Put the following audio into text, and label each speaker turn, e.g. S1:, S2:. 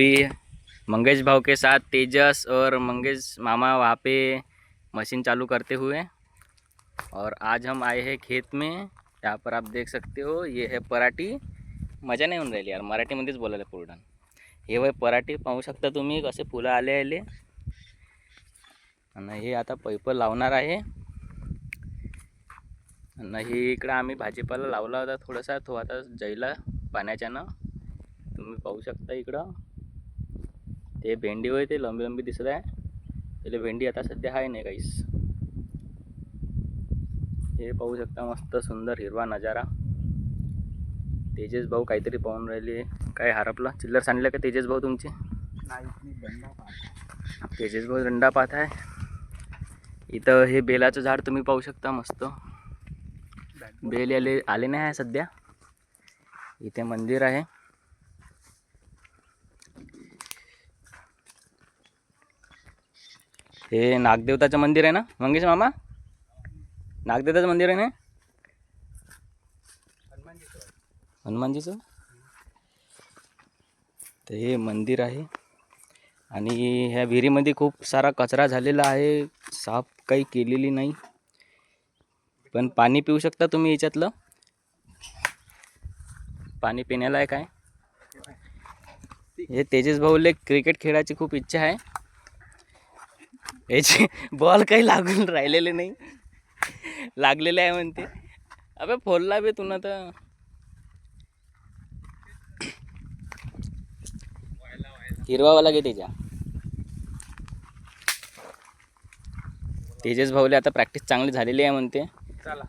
S1: भी मंगेश भाव के साथ तेजस और मंगेश मामा वहाँ पे मशीन चालू करते हुए। और आज हम आए हैं खेत में। यहाँ पर आप देख सकते हो ये है पराठी। मजा नाही होऊन राहिली यार मराठीमध्येच बोलायला पूर्ण. हे वय पराठी पाहू शकता तुम्ही कसे फुलं आले आले. आणि हे आता पैप लावणार आहे. आणि हे इकडं आम्ही भाजीपाला लावला होता थोडासा तो आता जैला पाण्याच्यानं. तुम्ही पाहू शकता इकडं. ते भेंडी होय ते लंबी लंबी दिसत आहे. त्याला भेंडी आता सध्या आहे नाही काहीच. हे पाहू शकता मस्त सुंदर हिरवा नजारा. तेजस भाऊ काहीतरी पाहून राहिले. काय हरपला? चिल्लर सांडलं का तेजस भाऊ तुमचे? तेजस भाऊ दंडा पाहत आहे. इथं हे बेलाचं झाड तुम्ही पाहू शकता मस्त. बेल आले आले नाही आहे सध्या. इथे मंदिर आहे. हे नागदेवताचं मंदिर आहे ना? मंगेश मामा? नागदेवताचं मंदिर आहे ना? हनुमानजीचं? तर हे मंदिर आहे. आणि ह्या विहिरीमध्ये खूप सारा कचरा झालेला आहे. साफ काही केलेली नाही. पण पाणी पिऊ शकता तुम्ही याच्यातलं? पाणी पिण्याला आहे. काय हे तेजस भाऊले क्रिकेट खेळायची खूप इच्छा आहे. याचे बॉल काही लागून राहिलेले नाही. लागलेले आहे म्हणते. अबे फोडला बे तुला तर. हिरवावाला घे त्याच्या तेजस भाऊले आता प्रॅक्टिस चांगली झालेली आहे म्हणते.
S2: चला.